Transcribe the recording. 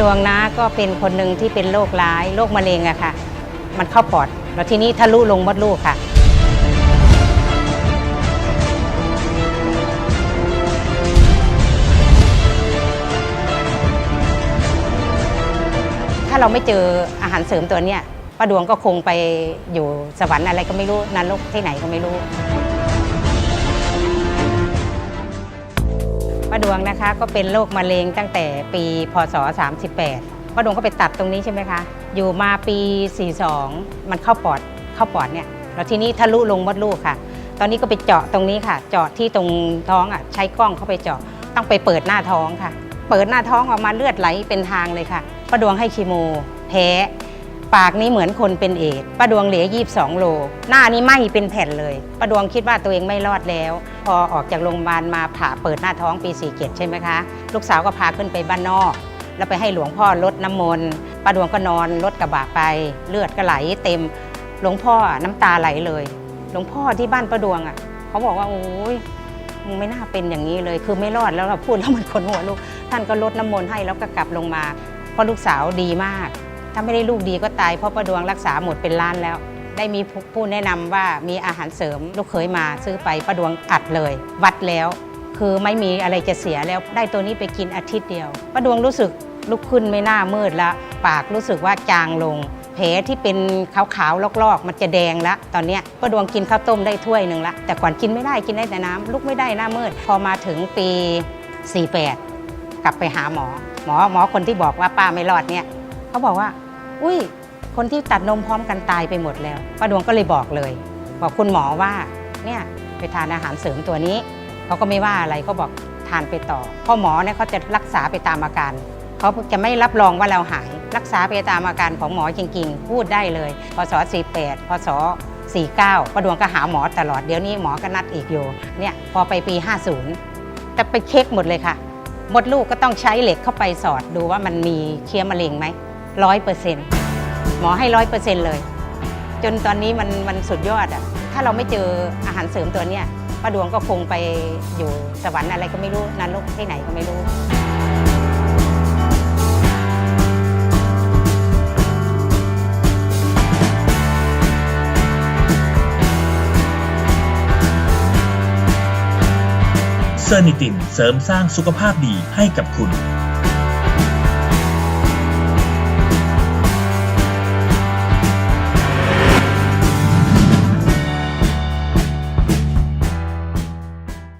ดวงนะก็เป็นคนหนึ่งที่เป็นโรคร้ายโรคมะเร็งอะค่ะ มันเข้าปอด แล้วทีนี้ทะลุลงมดลูกค่ะ ถ้าเราไม่เจออาหารเสริมตัวเนี้ยป้าดวงก็คงไปอยู่สวรรค์อะไรก็ไม่รู้นรกที่ไหนก็ไม่รู้ ดวงนะคะ ก็เป็นโรคมะเร็งตั้งแต่ปีพศ 38ป้าดวงก็ไปตัดตรงนี้ใช่ไหมคะ อยู่มาปี 42 มันเข้าปอดเข้าปอดเนี่ยแล้วทีนี้ทะลุลงมดลูกค่ะ ตอนนี้ก็ไปเจาะตรงนี้ค่ะ เจาะที่ตรงท้องอะใช้กล้องเข้าไปเจาะต้องไปเปิดหน้าท้องค่ะ เปิดหน้าท้องออกมาเลือดไหลเป็นทางเลยค่ะป้าดวงให้คีโม แพ้ ปากนี้เหมือนคนเป็นเอดป้าดวงเหลือ22โล หน้านี้ไหมเป็นแผ่นเลยป้าดวงคิดว่าตัวเองไม่รอดแล้ว พอออกจากโรงพยาบาลมาผ่าเปิดหน้าท้องปี47ใช่ไหมคะ ลูกสาวก็พาขึ้นไปบ้านนอก แล้วไปให้หลวงพ่อลดน้ำมนต์ป้าดวงก็นอนรถกระบะไป เลือดก็ไหลเต็ม หลวงพ่อน้ำตาไหลเลย หลวงพ่อที่บ้านป้าดวงอะ เขาบอกว่าโอ้ยมึงไม่น่าเป็นอย่างนี้เลย คือไม่รอดแล้วเราพูดแล้วมันคนหัวลูก ท่านก็ลดน้ำมนต์ให้แล้วก็กลับลงมา เพราะลูกสาวดีมาก ถ้าไม่ได้ลูกดีก็ตายเพราะประดวงรักษาหมดเป็นล้านแล้ว ได้มีผู้แนะนำว่ามีอาหารเสริม ลูกเคยมาซื้อไปประดวงอัดเลย วัดแล้ว คือไม่มีอะไรจะเสียแล้วได้ตัวนี้ไปกินอาทิตย์เดียวประดวงรู้สึกลุกขึ้นไม่น่ามืดล้วปากรู้สึกว่าจางลงแผลที่เป็นขาวๆลอกๆ มันจะแดงแล้วตอนนี้ป้าดวงกินข้าวต้มได้ถ้วยหนึ่งละแต่ก่อนกินไม่ได้กินได้แต่น้ำลุกไม่ได้หน้ามืด พอมาถึงปี 48 กลับไปหาหมอ หมอหมอคนที่บอกว่าป้าไม่รอดเนี่ย เขาบอกว่า อุ้ย คนที่ตัดนมพร้อมกันตายไปหมดแล้วป้าดวงก็เลยบอกเลย บอกคุณหมอว่าเนี่ยไปทานอาหารเสริมตัวนี้เขาก็ไม่ว่าอะไรเขาบอกทานไปต่อพ่อหมอเนี่ยเขาจะรักษาไปตามอาการเขาจะไม่รับรองว่าเราหาย รักษาไปตามอาการของหมอจริงๆ พูดได้เลยพศ48พศ49ป้าดวงก็หาหมอตลอดเดี๋ยวนี้หมอก็นัดอีกอยู่เนี่ยพอไปปี 50 แต่ไปเช็คหมดเลยค่ะ หมดลูกก็ต้องใช้เหล็กเข้าไปสอดดูว่ามันมีเชื้อมะเร็งไหม ร้อยเปอร์เซ็นต์หมอให้ร้อยเปอร์เซ็นต์เลย จนตอนนี้มันมันสุดยอดอะถ้าเราไม่เจออาหารเสริมตัวเนี้ยป้าดวงก็คงไปอยู่สวรรค์อะไรก็ไม่รู้นรกที่ไหนก็ไม่รู้เซอร์นิตินเสริมสร้างสุขภาพดีให้กับคุณ